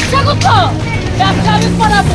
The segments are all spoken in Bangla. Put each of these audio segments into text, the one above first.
ব্যবসা করতো ব্যবসা আমি করাবো।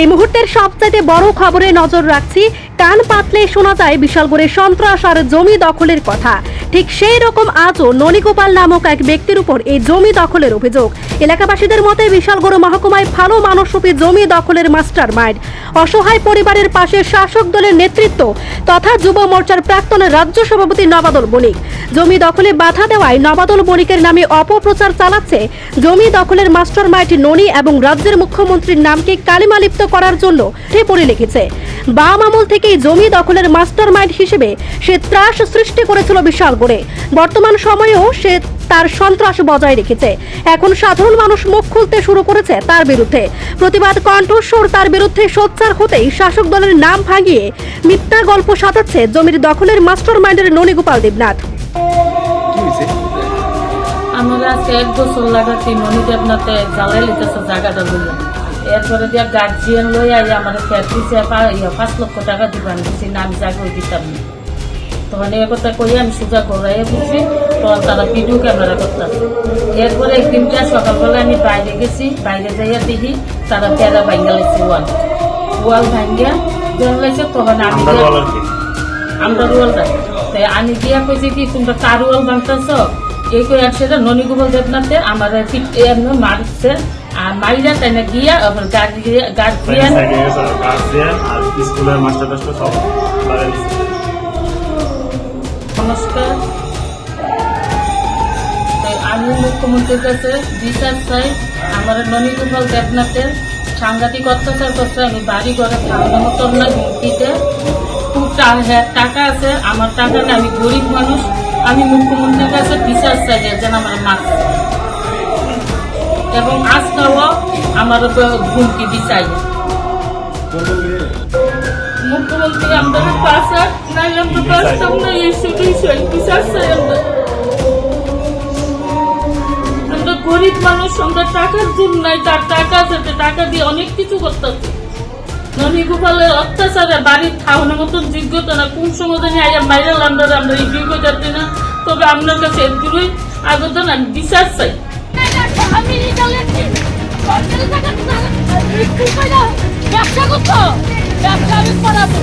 এই মুহূর্তের সবচাইতে বড় খবরে নজর রাখছি, কান পাতলে শোনা যায় বিশালগড়ে সন্ত্রাস আর জমি দখলের কথা। ঠিক সেই রকম আজও ননীগোপাল নামক এক ব্যক্তির উপর এই জমি দখলের অভিযোগ। এলাকাবাসীদের মতে বিশালগড় মহকুমায় ভালো মানসরূপী জমি দখলের মাস্টার মাইন্ড। অসহায় পরিবারের পাশে শাসক দলের নেতৃত্ব তথা যুব মোর্চার প্রাক্তন রাজ্য সভাপতি নবাদল বণিক জমি দখলে বাধা দেওয়ায় নবাদল বণিকের নামে অপপ্রচার চালাচ্ছে জমি দখলের মাস্টার মাইন্ড ননী এবং রাজ্যের মুখ্যমন্ত্রীর নামকে কালিমালিপ্ত করার জন্য উঠে পড়ে লিখেছে বাম আমল থেকেই জমি দখলের মাস্টার মাইন্ড হিসেবে সে ত্রাস সৃষ্টি করেছিল বিশালগড়ে বর্তমান সময়েও সে তার সন্ত্রাস বজায় রেখেছে। এখন সাধারণ মানুষ মুখ খুলতে শুরু করেছে তার বিরুদ্ধে। প্রতিবাদ কণ্ঠস্বর তার বিরুদ্ধে সোচ্চার হতেই শাসক দলের নাম ভাঙিয়ে মিথ্যা গল্প সাজাচ্ছে জমির দখলের মাস্টার মাইন্ডের ননীগোপাল দেবনাথ। আমরা আজকে এক বছর লাগাতে ননী দেবনাথে জ্বালাই লিতেছে জায়গাটা বলে এরপরে দিয়া গার্জিয়ান লই আই আমার ফের দিছে পাঁচ লক্ষ টাকা দিবান দিছি না আমি জাগো দিতাম না। তখন এ কথা কই আমি সোজা ঘোরাইয়ে বুঝছি তখন তারা ভিডিও ক্যামেরা করতেছে এরপরে একদিন একদিনটা সকালবেলা আমি বাইরে গেছি বাইরে যাইয়া দেখি তারা বেড়া ভাঙ্গা লাগছে ওয়াল। ওয়াল ভাঙ্গা বেড়া লাগছে তখন আমি আমরা গিয়া- রুয়ালটা তাই আমি দিয়া কইছি কি তোমরা কার রুয়াল ভাঙতেছ এই করে আসছে যে ননীগোপাল দেবনাথে আমার এমনি মারছে। আর মাইরা তাই না গিয়া আবার গার্জিয়ান গার্জিয়ান আর স্কুলের মাস্টার টাস্টার সব নমস্কার। আমি মুখ্যমন্ত্রীর কাছে বিচার চাই। আমার ননীগোপাল দেবনাথের সাংঘাতিক অত্যাচার করছে আমি বাড়ি ঘরে খাওয়ানোর মতন না হুমকিতে খুব হ্যাঁ, টাকা আছে আমার টাকা আমি গরিব মানুষ। আমি মুখ্যমন্ত্রীর কাছে বিচার চাই যেন আমার মাছ এবং আজকাও আমার উপর হুমকি দিচাই মুখ্যমন্ত্রী আমরা এই চাই আমরা। গরিব মানুষ, আমরা টাকার জন্য নাই, তার টাকা আছে টাকা দিয়ে অনেক কিছু করতেছে ননী গোপালের অত্যাচারে বাড়ির খাওয়ানোর মতন যোগ্যতা না, কোন সময় জানি আইয়া বাইরে আমরা আমরা এই যাচ্ছি না, তবে আপনার কাছে এগুলোই আবেদন বিচার চাই। আমি নিকালেছি সরকারি টাকা ব্যবসা করতো। ব্যবসা আমি করাবো।